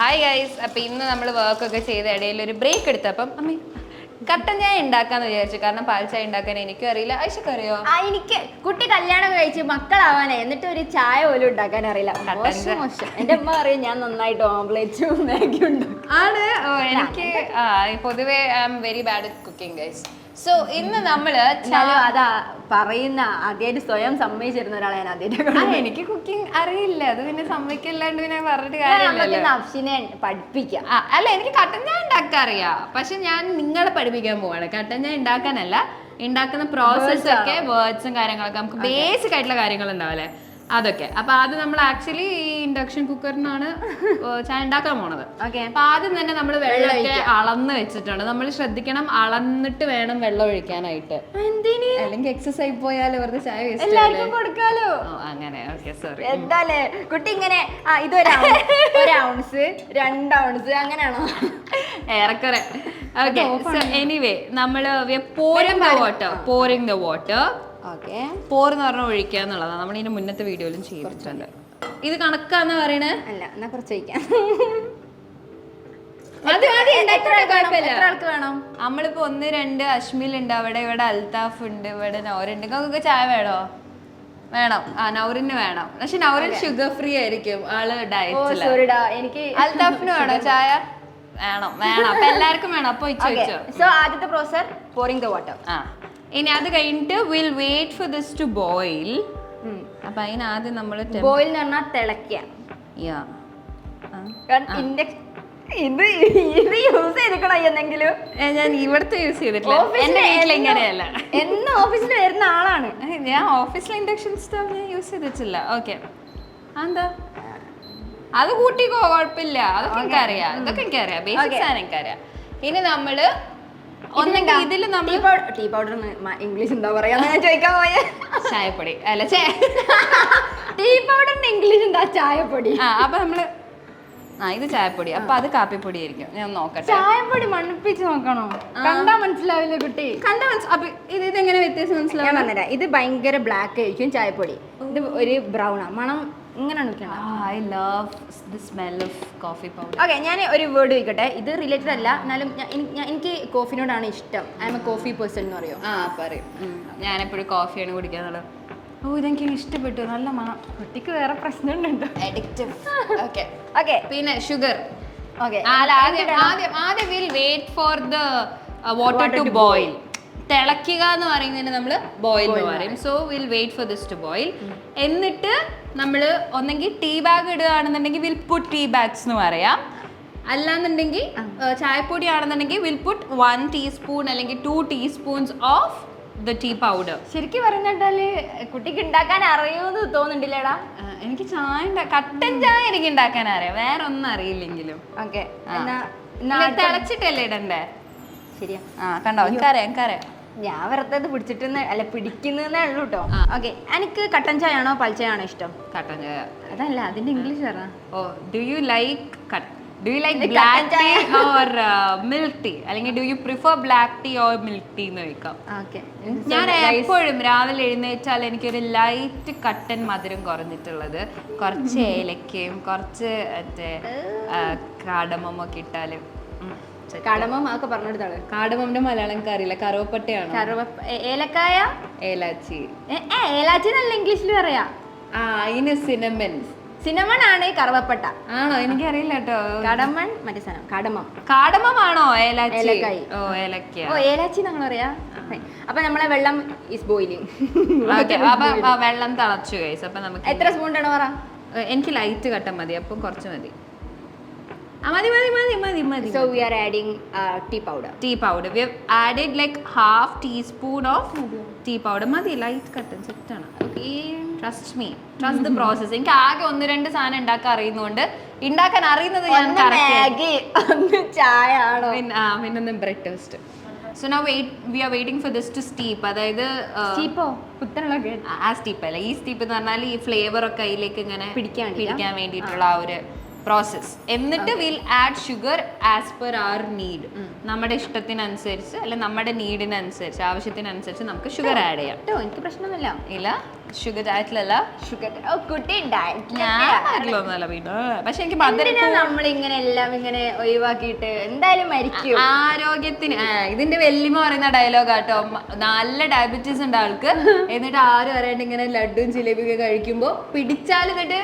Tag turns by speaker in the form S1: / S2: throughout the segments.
S1: Hi guys അപ്പോൾ ഇന്ന് നമ്മൾ വർക്കൊക്കെ ചെയ്ത ഇടയിൽ ഒരു ബ്രേക്ക് എടുത്തപ്പം അമ്മ കട്ടൻ ചായ ഉണ്ടാക്കാന്ന് വിചാരിച്ചു. കാരണം പാൽ ചായ ഉണ്ടാക്കാൻ എനിക്കും അറിയില്ല. അറിയോ?
S2: ആ എനിക്ക് കുട്ടി കല്യാണം കഴിച്ച് മക്കളാവാനേ എന്നിട്ട് ഒരു ചായ പോലും ഉണ്ടാക്കാൻ അറിയില്ല. മോശം. മോശം. എന്റെ അമ്മ അറിയാം ഞാൻ നന്നായിട്ട് ഓംപ്ലേറ്റ് മാഗി ഉണ്ടാക്കും.
S1: ആണ്. ഓ, എനിക്ക് ആ പൊതുവേ I am very bad cooking guys so ഇന്ന്
S2: നമ്മൾ അതാ പറയുന്ന ആദ്യമായിട്ട് സ്വയം സമ്മതിച്ചിരുന്ന ഒരാളാണ് ആദ്യമായിട്ട്
S1: എനിക്ക് കുക്കിംഗ് അറിയില്ല. അത് പിന്നെ സമ്മതിക്കല്ലാണ്ട് പിന്നെ പറഞ്ഞിട്ട്
S2: അഫ്ഷിനെ പഠിപ്പിക്കാം.
S1: അല്ല എനിക്ക് കട്ടൻ ചായ ഉണ്ടാക്കാൻ അറിയാം പക്ഷെ ഞാൻ നിങ്ങളെ പഠിപ്പിക്കാൻ പോവാണ്. കട്ടൻ ചായ ഉണ്ടാക്കാനല്ല ഉണ്ടാക്കുന്ന പ്രോസസ്സൊക്കെ വേർഡ്സും കാര്യങ്ങളൊക്കെ നമുക്ക് ബേസിക് ആയിട്ടുള്ള കാര്യങ്ങൾ ഉണ്ടാവില്ലേ അതൊക്കെ. അപ്പൊ അത് നമ്മൾ ആക്ച്വലി ഈ ഇൻഡക്ഷൻ കുക്കറിനാണ് ചായ ഉണ്ടാക്കാൻ പോണത്.
S2: ഓക്കെ.
S1: അപ്പൊ ആദ്യം തന്നെ നമ്മൾ വെള്ളമൊക്കെ അളന്ന് വെച്ചിട്ടുണ്ട്. നമ്മൾ ശ്രദ്ധിക്കണം അളന്നിട്ട് വേണം വെള്ളം ഒഴിക്കാനായിട്ട്.
S2: എന്തിന്?
S1: അല്ലെങ്കിൽ എക്സസൈസ് പോയാൽ വെറുതെ ചായ വേസ്റ്റ്
S2: എല്ലാവർക്കും കൊടുക്കാലോ.
S1: അങ്ങനെ. ഓക്കെ സോറി
S2: എന്താലേ? കുട്ടി ഇങ്ങനെ ഇതൊരു ഒരു ഔൺസ് രണ്ട് ഔൺസ് അങ്ങനെയാണോ?
S1: ഏറെക്കുറെ. ഓക്കെ എനിവേ നമ്മൾ pouring the water pouring the water
S2: okay
S1: പോറെന്ന് പറഞ്ഞ ഒഴിക്കുക എന്നുള്ളതാണ് നമ്മൾ ഇതിന്റെ മുന്നത്തെ വീഡിയോയിലും ചെയ്തിട്ടുണ്ട്. ഇത് കണക്കാന്ന് പറയണേ?
S2: അല്ല എന്നാ കുറച്ച് വേണം?
S1: നമ്മളിപ്പോ ഒന്ന് രണ്ട് അശ്മിൽ ഉണ്ട് അവിടെ ഇവിടെ അൽത്താഫ് ഉണ്ട് ഇവിടെ നൗരുണ്ട് നിങ്ങൾക്ക് ചായ വേണോ? വേണം. ആ നൗറിന് വേണം. പക്ഷെ നൗറിൻ ഷുഗർ ഫ്രീ ആയിരിക്കും ആൾ
S2: ഡയറ്റ്
S1: അൽതാഫിന്
S2: സോറിടാ എനിക്ക്
S1: അൽത്താഫിന് വേണോ ചായ? വേണം വേണം. അപ്പൊ എല്ലാവർക്കും വേണം. അപ്പൊ ഇച്ചു വെച്ചോ
S2: സോ ആദ്യത്തെ പ്രോസസ് പോറിംഗ് ദ വാട്ടർ
S1: ആ. ഇനി അത് കഴിഞ്ഞിട്ട് we'll wait for this to boil അപ്പൊ അതിന് ആദ്യം നമ്മൾ
S2: ബോയിൽ എന്ന് പറഞ്ഞാൽ തിളക്കുക കാരണം ഇൻഡക്ഷൻ ഇത് ഇത് യൂസ് ചെയ്തിക്കണോ എന്തെങ്കിലും
S1: ഞാൻ ഇവിടുത്തെ യൂസ് ചെയ്തിട്ടില്ല. എന്റെ വീട്ടിൽ ഇങ്ങനെയല്ല.
S2: എന്ന് ഓഫീസിൽ വരുന്ന ആളാണ്.
S1: ഞാൻ ഓഫീസിലെ ഇൻഡക്ഷൻ സ്റ്റവ് ഞാൻ യൂസ് ചെയ്തിട്ടില്ല. ഓക്കെ എന്താ അത് കൂട്ടിക്കോ കുഴപ്പമില്ല. അതൊക്കെ എനിക്കറിയാം. ഇതൊക്കെ എനിക്കറിയാം. ബേസിക് സാധനം എനിക്കറിയാം. ഇനി നമ്മൾ ഒന്നെങ്കിൽ ഇതിൽ നമ്മൾ
S2: ടീ പൗഡർ ഇംഗ്ലീഷ് എന്താ പറയാ ഞാൻ ചോദിക്കാൻ പോയ.
S1: ചായപ്പൊടി. അല്ല ചേ
S2: ടീ പൗഡറിന്റെ ഇംഗ്ലീഷ് എന്താ ചായപ്പൊടി?
S1: ആ അപ്പൊ നമ്മൾ ആ ഇത് ചായപ്പൊടി. അപ്പൊ അത് കാപ്പിപ്പൊടി ആയിരിക്കും ഞാൻ നോക്കട്ടെ.
S2: ചായപ്പൊടി മണപ്പിച്ച് നോക്കണോ? കണ്ടാ മനസ്സിലാവില്ല കുട്ടി?
S1: കണ്ട മനസ്സിലാവും അപ്പൊ ഇത് ഇതെങ്ങനെ വ്യത്യാസം മനസ്സിലാവും
S2: ഇത് ഭയങ്കര ബ്ലാക്ക് ആയിരിക്കും ചായപ്പൊടി. ഇത് ഒരു ബ്രൗണാ മണം ഇങ്ങനെ
S1: I love the smell of coffee powder
S2: okay ഞാൻ ഒരു വേർഡ് ചോദിക്കട്ടെ. ഇത് റിലേറ്റഡ് അല്ല. എന്നാലും എനിക്ക് കോഫിനോടാണ് ഇഷ്ടം. I'm a coffee person എന്ന് പറയും?
S1: ആ പറയും. ഞാനെപ്പോഴും കോഫിയാണ് കുടിക്കാന്നുള്ളത് ഓ ഇതെനിക്ക് ഇഷ്ടപ്പെട്ടു. നല്ല മണം.
S2: കുട്ടിക്ക് വേറെ പ്രശ്നമുണ്ടോ
S1: അഡിക്റ്റീവ് ഓക്കെ
S2: ഓക്കെ
S1: പിന്നെ ഷുഗർ
S2: ഓക്കെ
S1: ആദ്യം ആദ്യം ആദ്യം we'll wait for the water to boil തിളയ്ക്കുക എന്ന് പറയുന്നതിന് നമ്മൾ ബോയിൽ എന്ന് പറയും. So we'll wait for this to boil എന്നിട്ട് നമ്മൾ ഒന്നെങ്കിൽ ടീ ബാഗ് ഇടുകയാണെന്നുണ്ടെങ്കിൽ വിൽ പുട്ട് ടീ ബാഗ്സ് എന്ന് പറയാം. അല്ലാന്നുണ്ടെങ്കിൽ ചായപ്പൊടി ആണെന്നുണ്ടെങ്കിൽ വിൽ പുട്ട് വൺ ടീസ്പൂൺ അല്ലെങ്കിൽ two teaspoons of the tea powder
S2: ശരിക്കും പറഞ്ഞിട്ടാൽ കുട്ടിക്ക് ഉണ്ടാക്കാൻ അറിയൂന്ന് തോന്നുന്നുണ്ടല്ലേടാ?
S1: എനിക്ക് ചായ കട്ടൻ ചായ എനിക്ക് ഉണ്ടാക്കാൻ അറിയാം. വേറെ ഒന്നും അറിയില്ലെങ്കിലും.
S2: ഓക്കെ.
S1: തിളച്ചിട്ടല്ലേ ഇടണ്ടേ?
S2: ശരിയാ.
S1: ആ കണ്ടോ? എനിക്കറിയാം എനിക്കറിയാം.
S2: ഞാൻ വെറുതെ പിടിച്ചിട്ട് അല്ല പിടിക്കുന്നേ ഉള്ളൂ കേട്ടോ. ഓക്കെ എനിക്ക് കട്ടൻ ചായ ആണോ പൽച്ചയാണോ ഇഷ്ടം?
S1: കട്ടൻ ചായ.
S2: അതല്ല അതിന്റെ ഇംഗ്ലീഷ് പറ.
S1: ഓ do you like do you like black tea or milk tea അല്ലെങ്കിൽ do you prefer black tea or milk tea എന്ന് ചോദിക്കാം. ഞാൻ എപ്പോഴും രാവിലെ എഴുന്നേറ്റാൽ എനിക്കൊരു ലൈറ്റ് കട്ടൻ മധുരം കുറഞ്ഞിട്ടുള്ളത്. കുറച്ച് ഏലക്കയും കുറച്ച് മറ്റേ കാടമൊക്കെ ഇട്ടാലും.
S2: കടമം ഒക്കെ പറഞ്ഞെടുത്താണ്.
S1: കാടമന്റെ മലയാളം എനിക്ക് അറിയില്ല. കറുവപ്പട്ടയാണ്?
S2: കറുവപ്പ ഏലക്കായ?
S1: ഏലാച്ചി.
S2: ഏലാച്ചി നല്ല ഇംഗ്ലീഷിൽ പറയാ.
S1: ആ അതിന് സിനമൻ.
S2: സിനമൺ ആണ് കറുവപ്പട്ട.
S1: ആണോ? എനിക്കറിയില്ല കേട്ടോ.
S2: കടമൺ മറ്റേ സ്ഥലം കടമം.
S1: കാടമമാണോ? ഏലാച്ചി.
S2: ഏലക്കായി.
S1: ഓ ഏലക്ക
S2: ഓ ഏലാച്ചി നമ്മൾ പറയാ. അപ്പൊ നമ്മളെ വെള്ളം ഇസ് ബോയിലിംഗ്
S1: വെള്ളം തിളച്ചു കഴിച്ചു അപ്പൊ നമുക്ക്
S2: എത്ര സ്പൂണ്ടാണ് പറ?
S1: എനിക്ക് ലൈറ്റ് കട്ട മതി അപ്പം കുറച്ച് മതി. മതി മതി മതി മതി മതി
S2: so we are adding tea powder
S1: tea powder we added like half teaspoon of tea powder മതി ലൈറ്റ് കട്ടൻ സെറ്റ് ആണ്. Trust me trust the process എനിക്ക് ആകെ ഒന്ന് രണ്ട് സാധനം ഉണ്ടാക്കാൻ അറിയുന്നതുകൊണ്ട് ഉണ്ടാക്കാൻ അറിയുന്നത് ഞാൻ
S2: ഒന്ന്
S1: correct ആയി.
S2: മാഗി ഒന്ന് ചായ ആണോ?
S1: പിന്നെ ആ പിന്നെ bread toast so now wait we are waiting for this to steep അതായത് ആ,
S2: ചീപ്പോ കുത്തനുള്ള
S1: ആ സ്റ്റീപ്പ് അല്ല. ഈ സ്റ്റീപ്പ് എന്ന് പറഞ്ഞാൽ ഈ ഫ്ലേവർ ഒക്കെ അതിലേക്ക് ഇങ്ങനെ
S2: പിടിക്കാൻ വേണ്ടിയിട്ടാ?
S1: പിടിക്കാൻ വേണ്ടിയിട്ടുള്ള ആ ഒരു പ്രോസസ് എന്നിട്ട് will add sugar as per our need നമ്മുടെ ഇഷ്ടത്തിനനുസരിച്ച് അല്ലെ നമ്മുടെ നീഡിനനുസരിച്ച് ആവശ്യത്തിനനുസരിച്ച് നമുക്ക് ഷുഗർ ആഡ് ചെയ്യാം.
S2: കേട്ടോ എനിക്ക് പ്രശ്നമൊന്നുമില്ല.
S1: ഇല്ല? ഷുഗർ ഡയറ്റിലല്ല
S2: ഷുഗർ കുട്ടി ഡയറ്റ്
S1: ഞാൻ പിന്നെ പക്ഷെ എനിക്ക്
S2: നമ്മൾ ഇങ്ങനെ എല്ലാം ഇങ്ങനെ ഒഴിവാക്കിയിട്ട് എന്തായാലും മരിക്കും?
S1: ആരോഗ്യത്തിന് ഇതിന്റെ വെല്ലിമ പറയുന്ന ഡയലോഗ് ആട്ടോ. നല്ല ഡയബറ്റീസ് ഉണ്ട് ആൾക്ക്. എന്നിട്ട് ആരും അറിയാണ്ട് ഇങ്ങനെ ലഡുവും ജിലേബിയൊക്കെ കഴിക്കുമ്പോ പിടിച്ചാൽ എന്നിട്ട്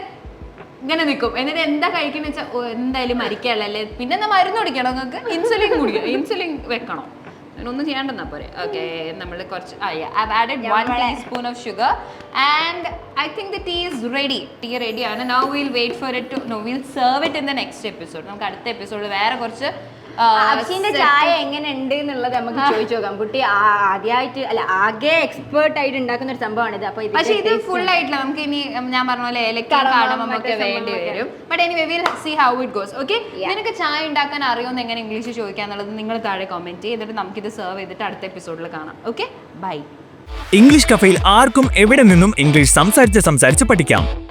S1: ഇങ്ങനെ നിൽക്കും എന്നിട്ട് എന്താ കഴിക്കുന്ന വെച്ചാൽ എന്തായാലും മരിക്കാനല്ലേ പിന്നെ എന്താ മരുന്ന് കുടിക്കണം നിങ്ങൾക്ക്? ഇൻസുലിൻ കുടിക്കണം? ഇൻസുലിൻ വെക്കണം? ഒന്നും ചെയ്യണ്ടെന്നാ പോരെ. ഓക്കെ നമ്മൾ കുറച്ച് added one teaspoon of sugar and I think the tea is ready tea ready ആണ്. Now will wait for it to no will serve it in the next episode നമുക്ക് അടുത്ത എപ്പിസോഡിൽ വേറെ കുറച്ച്
S2: അഭിഷിന്റെ ചായ എങ്ങനെ ഉണ്ട് എന്നുള്ളത് നമുക്ക് ചോദിച്ചു നോക്കാം. കുട്ടി ആദ്യമായിട്ട് അല്ല ആകെ എക്സ്പേർട്ട് ആയിട്ട് ഉണ്ടാക്കുന്ന ഒരു സംഭവമാണിത്. അപ്പൊ
S1: പക്ഷേ ഇത് ഫുൾ ആയിട്ടില്ല. നമുക്ക് ഇനി ഞാൻ പറഞ്ഞ പോലെ ഒക്കെ വേണ്ടി. വരും. But anyway will see how it goes okay. നിനക്ക് ചായ ഉണ്ടാക്കാൻ അറിയുമെന്ന് എങ്ങനെ ഇംഗ്ലീഷ് ചോദിക്കാന്നുള്ളത് നിങ്ങൾ താഴെ കമന്റ് ചെയ്തിട്ട് നമുക്കിത് സെർവ് ചെയ്തിട്ട് അടുത്ത എപ്പിസോഡിൽ കാണാം. ഓക്കെ ബൈ
S3: ഇംഗ്ലീഷ് കഫയിൽ ആർക്കും എവിടെ നിന്നും ഇംഗ്ലീഷ് സംസാരിച്ച് സംസാരിച്ച് പഠിക്കാം.